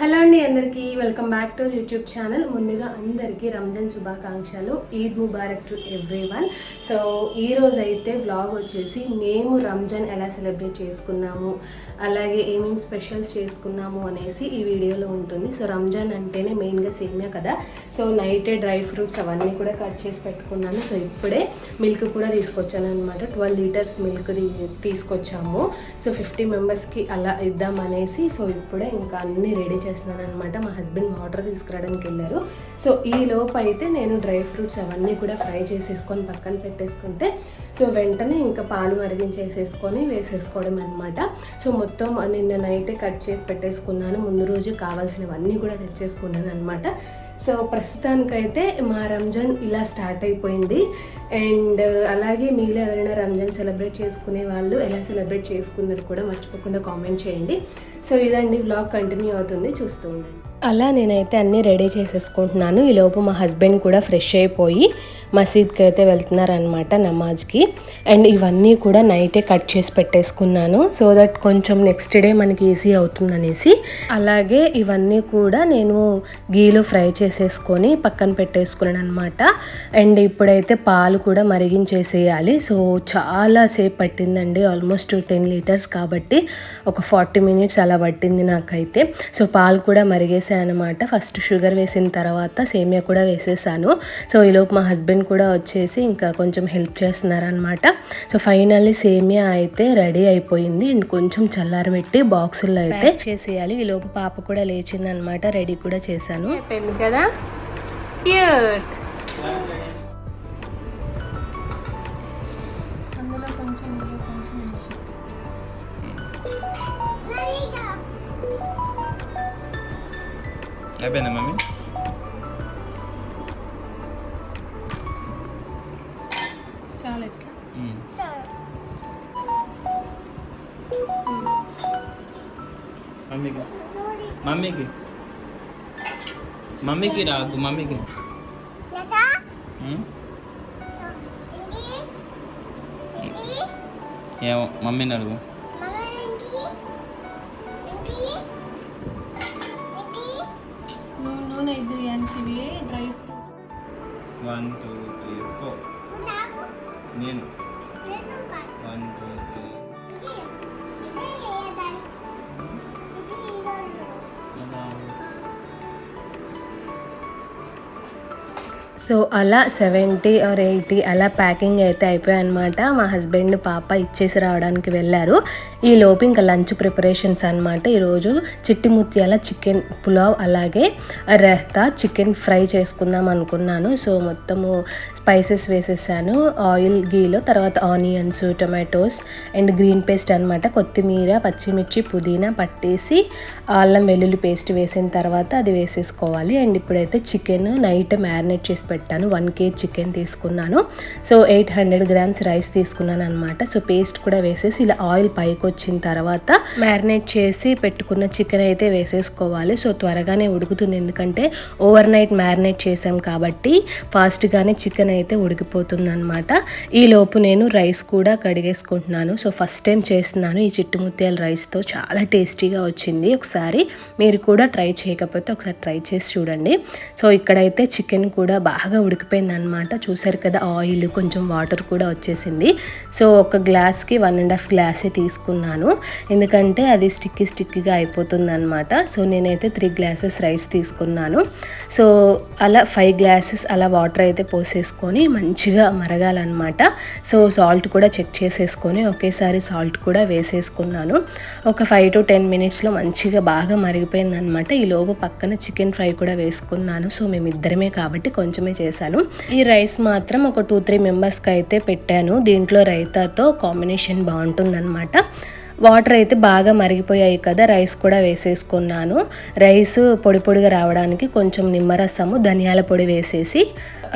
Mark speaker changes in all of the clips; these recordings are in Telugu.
Speaker 1: హలో అండి అందరికీ welcome back to YouTube channel. ముందుగా అందరికీ రంజాన్ శుభాకాంక్షలు Eid Mubarak to everyone so ఈ రోజు అయితే వ్లాగ్ వచ్చేసి మేము రంజాన్ ఎలా సెలబ్రేట్ చేసుకున్నాము అలాగే ఏమేమి స్పెషల్స్ చేసుకున్నాము అనేసి ఈ వీడియోలో ఉంటుంది. సో రంజాన్ అంటేనే మెయిన్గా సేమియా కదా. సో నైటే డ్రై ఫ్రూట్స్ అవన్నీ కూడా కట్ చేసి పెట్టుకున్నాను. సో ఇప్పుడే మిల్క్ కూడా తీసుకొచ్చాను అనమాట ట్వెల్వ్ లీటర్స్ మిల్క్ తీసుకొచ్చాము. సో ఫిఫ్టీ మెంబర్స్కి అలా ఇద్దామనేసి సో ఇప్పుడే ఇంకా అన్నీ రెడీ చేస్తున్నాను అనమాట మా హస్బెండ్ వాటర్ తీసుకురావడానికి వెళ్ళారు. సో ఈ లోపు అయితే నేను డ్రై ఫ్రూట్స్ అవన్నీ కూడా ఫ్రై చేసేసుకొని పక్కన పెట్టేసుకుంటే సో వెంటనే ఇంకా పాలు మరిగించేసేసుకొని వేసేసుకోవడం అనమాట సో మొత్తం నిన్న నైటే కట్ చేసి పెట్టేసుకున్నాను. ముందు రోజు కావాల్సినవన్నీ కూడా తెచ్చేసుకున్నాను అనమాట సో ప్రస్తుతానికైతే మా రంజాన్ ఇలా స్టార్ట్ అయిపోయింది. అండ్ uh, అలాగే మీలో ఎవరైనా రంజాన్ సెలబ్రేట్ చేసుకునే వాళ్ళు ఎలా సెలబ్రేట్ చేసుకున్నారు కూడా మర్చిపోకుండా కామెంట్ చేయండి. సో ఇదండి వ్లాగ్ కంటిన్యూ అవుతుంది. చూస్తూ ఉండండి. అలా నేనైతే అన్నీ రెడీ చేసేసుకుంటున్నాను. ఈలోపు మా హస్బెండ్ కూడా ఫ్రెష్ అయిపోయి మసీద్కి అయితే వెళ్తున్నారనమాట నమాజ్కి. అండ్ ఇవన్నీ కూడా నైటే కట్ చేసి పెట్టేసుకున్నాను. సో దట్ కొంచెం నెక్స్ట్ డే మనకి ఈజీ అవుతుందనేసి. అలాగే ఇవన్నీ కూడా నేను గీలో ఫ్రై చేసేసుకొని పక్కన పెట్టేసుకున్నాను అనమాట అండ్ ఇప్పుడైతే పాలు కూడా మరిగించేసేయాలి. సో చాలాసేపు పట్టిందండి. ఆల్మోస్ట్ టెన్ లీటర్స్ కాబట్టి ఒక ఫార్టీ మినిట్స్ అలా పట్టింది నాకైతే. సో పాలు కూడా మరిగేసాను అనమాట ఫస్ట్ షుగర్ వేసిన తర్వాత సేమియా కూడా వేసేసాను. సో ఈలోపు మా హస్బెండ్ కూడా వచ్చేసి ఇంకా కొంచెం హెల్ప్ చేస్తున్నారనమాట. సో ఫైనల్లీ సేమియా అయితే రెడీ అయిపోయింది. అండ్ కొంచెం చల్లారబెట్టి బాక్సుల్లో అయితే చేసేయాలి. ఈ లోపు పాప కూడా లేచింది అనమాట రెడీ కూడా చేశాను. అయిపోయింది కదా? Cute.
Speaker 2: అయిపోయిందా మమ్మీ
Speaker 1: చాలా ఇట్లా
Speaker 2: మ్మ్. మమ్మీకి మమ్మీకి మమ్మీకి రాకు మమ్మీకి మ్మ్? ఏమో మమ్మీని అడుగు
Speaker 1: నూనె నూనె ఇది బిర్యానీకి dry fruits
Speaker 2: one two three four నేను వన్
Speaker 1: సో అలా సెవెంటీ ఆర్ ఎయిటీ అలా ప్యాకింగ్ అయితే అయిపోయాయి అనమాట మా హస్బెండ్ పాప ఇచ్చేసి రావడానికి వెళ్ళారు. ఈ లోపు ఇంకా లంచ్ ప్రిపరేషన్స్ అనమాట ఈరోజు చిట్టి ముత్యాల చికెన్ పులావ్ అలాగే రెహ్తా చికెన్ ఫ్రై చేసుకుందాం అనుకున్నాను. సో మొత్తము స్పైసెస్ వేసేసాను. ఆయిల్ గీలో తర్వాత onions tomatoes and green paste అనమాట కొత్తిమీర పచ్చిమిర్చి పుదీనా పట్టేసి అల్లం వెల్లుల్లి పేస్ట్ వేసిన తర్వాత అది వేసేసుకోవాలి. అండ్ ఇప్పుడైతే చికెన్ నైట్ మ్యారినేట్ చేసి పెట్టాను. వన్ కేజీ చికెన్ తీసుకున్నాను. So eight hundred grams rice తీసుకున్నాను అనమాట సో పేస్ట్ కూడా వేసేసి ఇలా ఆయిల్ పైకి వచ్చిన తర్వాత మ్యారినేట్ చేసి పెట్టుకున్న చికెన్ అయితే వేసేసుకోవాలి. సో త్వరగానే ఉడుకుతుంది. ఎందుకంటే ఓవర్ నైట్ మ్యారినేట్ చేసాం కాబట్టి ఫాస్ట్గానే చికెన్ అయితే ఉడికిపోతుంది అనమాట ఈ లోపు నేను రైస్ కూడా కడిగేసుకుంటున్నాను. సో ఫస్ట్ టైం చేస్తున్నాను. ఈ చిట్టుముత్యాల రైస్తో చాలా టేస్టీగా వచ్చింది. ఒకసారి మీరు కూడా ట్రై చేయకపోతే ఒకసారి ట్రై చేసి చూడండి. సో ఇక్కడైతే చికెన్ కూడా బాగా ఉడికిపోయింది అనమాట చూసారు కదా ఆయిల్ కొంచెం వాటర్ కూడా వచ్చేసింది. సో ఒక గ్లాస్కి వన్ అండ్ హాఫ్ గ్లాసే తీసుకున్నాను. ఎందుకంటే అది స్టిక్కీ స్టిక్కీగా అయిపోతుంది అనమాట సో నేనైతే త్రీ గ్లాసెస్ రైస్ తీసుకున్నాను. సో అలా ఫైవ్ గ్లాసెస్ అలా వాటర్ అయితే పోసేసుకొని మంచిగా మరగాలన్నమాట. సో సాల్ట్ కూడా చెక్ చేసేసుకొని ఒకేసారి సాల్ట్ కూడా వేసేసుకున్నాను. ఒక ఫైవ్ టు టెన్ మినిట్స్లో మంచిగా బాగా మరిగిపోయింది అనమాట ఈ లోపు పక్కన చికెన్ ఫ్రై కూడా వేసుకున్నాను. సో మేము ఇద్దరమే కాబట్టి కొంచెమే చేశాను. ఈ రైస్ మాత్రం ఒక టూ త్రీ మెంబర్స్కి అయితే పెట్టాను. దీంట్లో రైతాతో కాంబినేషన్ బాగుంటుందన్నమాట. వాటర్ అయితే బాగా మరిగిపోయాయి కదా రైస్ కూడా వేసేసుకున్నాను. రైస్ పొడి పొడిగా రావడానికి కొంచెం నిమ్మరసము ధనియాల పొడి వేసేసి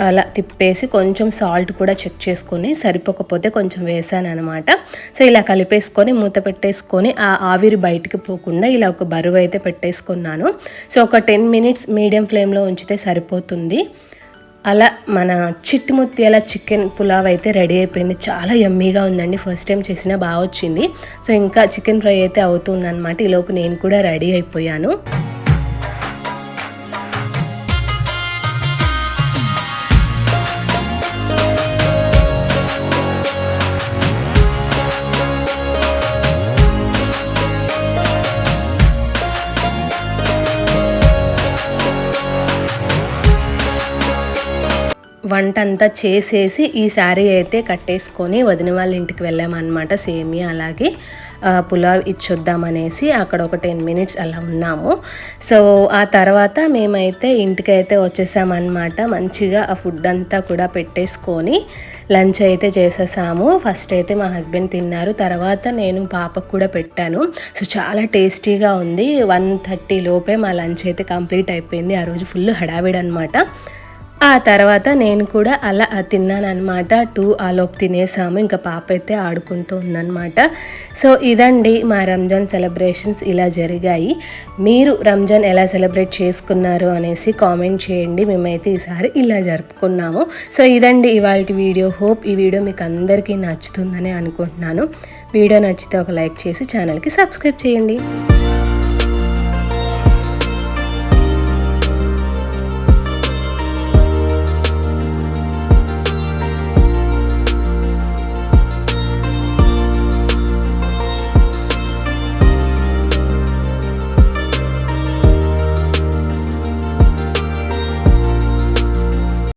Speaker 1: అలా తిప్పేసి కొంచెం సాల్ట్ కూడా చెక్ చేసుకొని సరిపోకపోతే కొంచెం వేసాను అనమాట సో ఇలా కలిపేసుకొని మూత పెట్టేసుకొని ఆ ఆవిరి బయటికి పోకుండా ఇలా ఒక బరువు అయితే పెట్టేసుకున్నాను. సో ఒక టెన్ మినిట్స్ మీడియం ఫ్లేమ్లో ఉంచితే సరిపోతుంది. అలా మన చిట్టుముత్యాల చికెన్ పులావ్ అయితే రెడీ అయిపోయింది. చాలా యమ్మీగా ఉందండి. ఫస్ట్ టైం చేసినా బాగా వచ్చింది. సో ఇంకా చికెన్ ఫ్రై అయితే అవుతుందన్నమాట. ఈలోపు నేను కూడా రెడీ అయిపోయాను. వంట అంతా చేసేసి ఈ శారీ అయితే కట్టేసుకొని వదిన వాళ్ళ ఇంటికి వెళ్ళామన్నమాట సేమియా అలాగే పులావ్ ఇచ్చొద్దామనేసి అక్కడ ఒక టెన్ మినిట్స్ అలా ఉన్నాము. సో ఆ తర్వాత మేమైతే ఇంటికైతే వచ్చేసామన్నమాట మంచిగా ఆ ఫుడ్ అంతా కూడా పెట్టేసుకొని లంచ్ అయితే చేసేసాము. ఫస్ట్ అయితే మా హస్బెండ్ తిన్నారు తర్వాత నేను పాపకు కూడా పెట్టాను. సో చాలా టేస్టీగా ఉంది వన్ థర్టీ లోపే మా లంచ్ అయితే కంప్లీట్ అయిపోయింది ఆ రోజు ఫుల్ హడావిడి అనమాట ఆ తర్వాత నేను కూడా అలా తిన్నాను అనమాట టూ ఆలోపు తినేసాము. ఇంకా పాప అయితే ఆడుకుంటూ ఉందన్నమాట. సో ఇదండి మా రంజాన్ సెలబ్రేషన్స్ ఇలా జరిగాయి. మీరు రంజాన్ ఎలా సెలబ్రేట్ చేసుకున్నారు అనేసి కామెంట్ చేయండి. మేమైతే ఈసారి ఇలా జరుపుకున్నాము. సో ఇదండి ఇవాళ వీడియో. హోప్ ఈ వీడియో మీకు అందరికీ నచ్చుతుందని అనుకుంటున్నాను. వీడియో నచ్చితే ఒక లైక్ చేసి ఛానల్కి సబ్స్క్రైబ్ చేయండి.